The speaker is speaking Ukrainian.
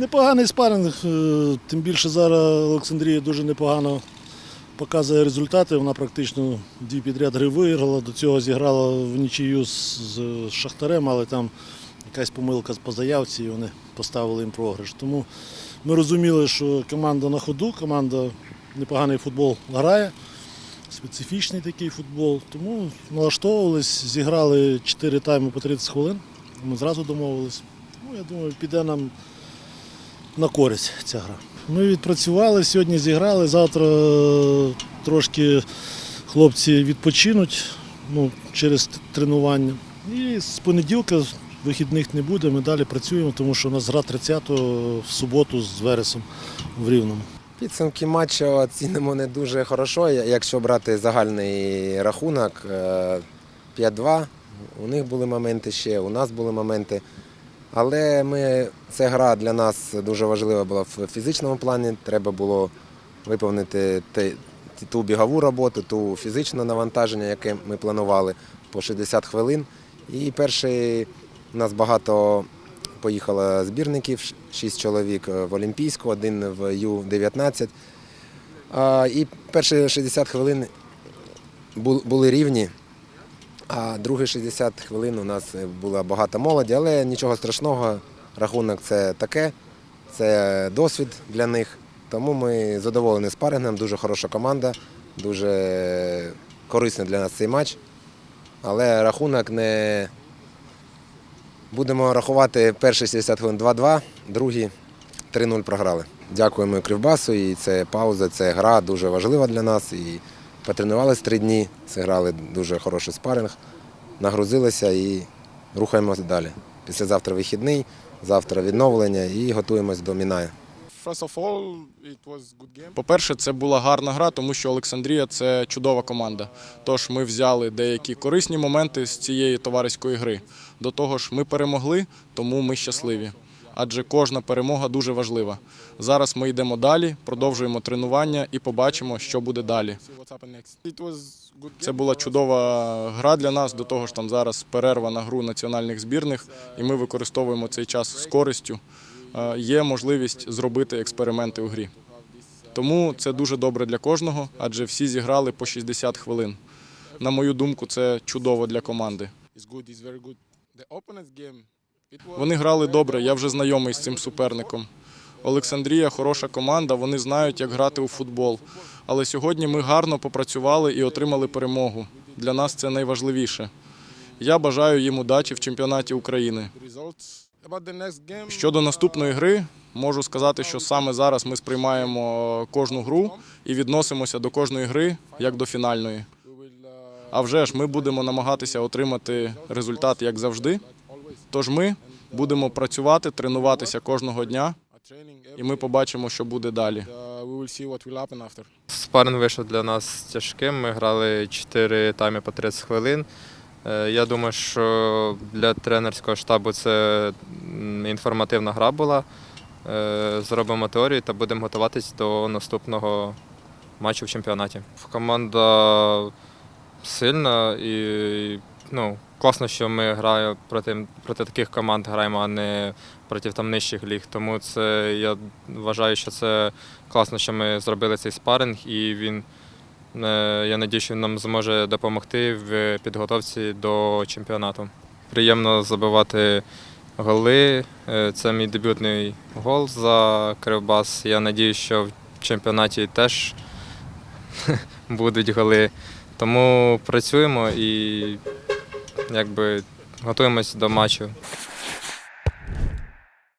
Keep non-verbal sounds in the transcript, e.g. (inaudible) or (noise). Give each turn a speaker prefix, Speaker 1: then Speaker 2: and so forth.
Speaker 1: Непоганий спаринг, е, тим більше зараз Олександрія дуже непогано показує результати. Вона практично дві підряд гри виграла. До цього зіграла в нічию з, Шахтарем, але там якась помилка по заявці, і вони поставили їм програш. Тому ми розуміли, що команда на ходу, команда непоганий футбол грає, специфічний такий футбол. Тому налаштовувались, зіграли 4 тайми по 30 хвилин. Ми зразу домовились. Ну, я думаю, піде нам на користь ця гра. Ми відпрацювали, сьогодні зіграли, завтра е, трошки хлопці відпочинуть ну, через тренування. І з понеділка вихідних не буде, ми далі працюємо, тому що у нас гра 30-го в суботу з Вересом в Рівному.
Speaker 2: Підсумки матчу оцінимо не дуже хорошо. Якщо брати загальний рахунок е, 5-2, у них були моменти ще, у нас були моменти. Але ми, ця гра для нас дуже важлива була в фізичному плані. Треба було виповнити ту бігову роботу, ту фізичне навантаження, яке ми планували по 60 хвилин. І перший у нас багато поїхало збірників, 6 чоловік в Олімпійську, один в Ю-19. І перші 60 хвилин були рівні, а другі 60 хвилин у нас було багато молоді, але нічого страшного, рахунок це таке, це досвід для них. Тому ми задоволені спарингом, дуже хороша команда, дуже корисний для нас цей матч. Але рахунок не будемо рахувати перші 60 хвилин 2-2, другі 3-0 програли. Дякуємо Кривбасу, і це пауза, це гра дуже важлива для нас. І потренувалися три дні, зіграли дуже хороший спаринг, нагрузилися і рухаємося далі. Післязавтра вихідний, завтра відновлення і готуємось до Мінаю.
Speaker 3: По-перше, це була гарна гра, тому що Олександрія це чудова команда. Тож ми взяли деякі корисні моменти з цієї товариської гри. До того ж, ми перемогли, тому ми щасливі. Адже кожна перемога дуже важлива. Зараз ми йдемо далі, продовжуємо тренування і побачимо, що буде далі. Це була чудова гра для нас. До того ж, там зараз перерва на гру національних збірних, і ми використовуємо цей час з користю. Е, Є можливість зробити експерименти у грі. Тому це дуже добре для кожного, адже всі зіграли по 60 хвилин. На мою думку, це чудово для команди. Вони грали добре, я вже знайомий з цим суперником. Олександрія хороша команда, вони знають, як грати у футбол. Але сьогодні ми гарно попрацювали і отримали перемогу. Для нас це найважливіше. Я бажаю їм удачі в чемпіонаті України. Щодо наступної гри, можу сказати, що саме зараз ми сприймаємо кожну гру і відносимося до кожної гри як до фінальної. А вже ж ми будемо намагатися отримати результат як завжди. Тож ми будемо працювати, тренуватися кожного дня, і ми побачимо, що буде далі.
Speaker 4: uh.
Speaker 5: Спаринг вийшов для нас тяжким. Ми грали 4 тайми по 30 хвилин. Е, Я думаю, що для тренерського штабу це інформативна гра була. Е, Зробимо теорію та будемо готуватись до наступного матчу в чемпіонаті. Команда сильна і ну, класно, що ми граємо проти, проти таких команд граємо, а не проти там нижчих ліг. Тому це я вважаю, що це класно, що ми зробили цей спаринг, і він е, я надію, що він нам зможе допомогти в підготовці до чемпіонату. Приємно забивати голи. Е, Це мій дебютний гол за Кривбас. Я надію, що в чемпіонаті теж (laughs) будуть голи. Тому працюємо і якби готуємось до матчу.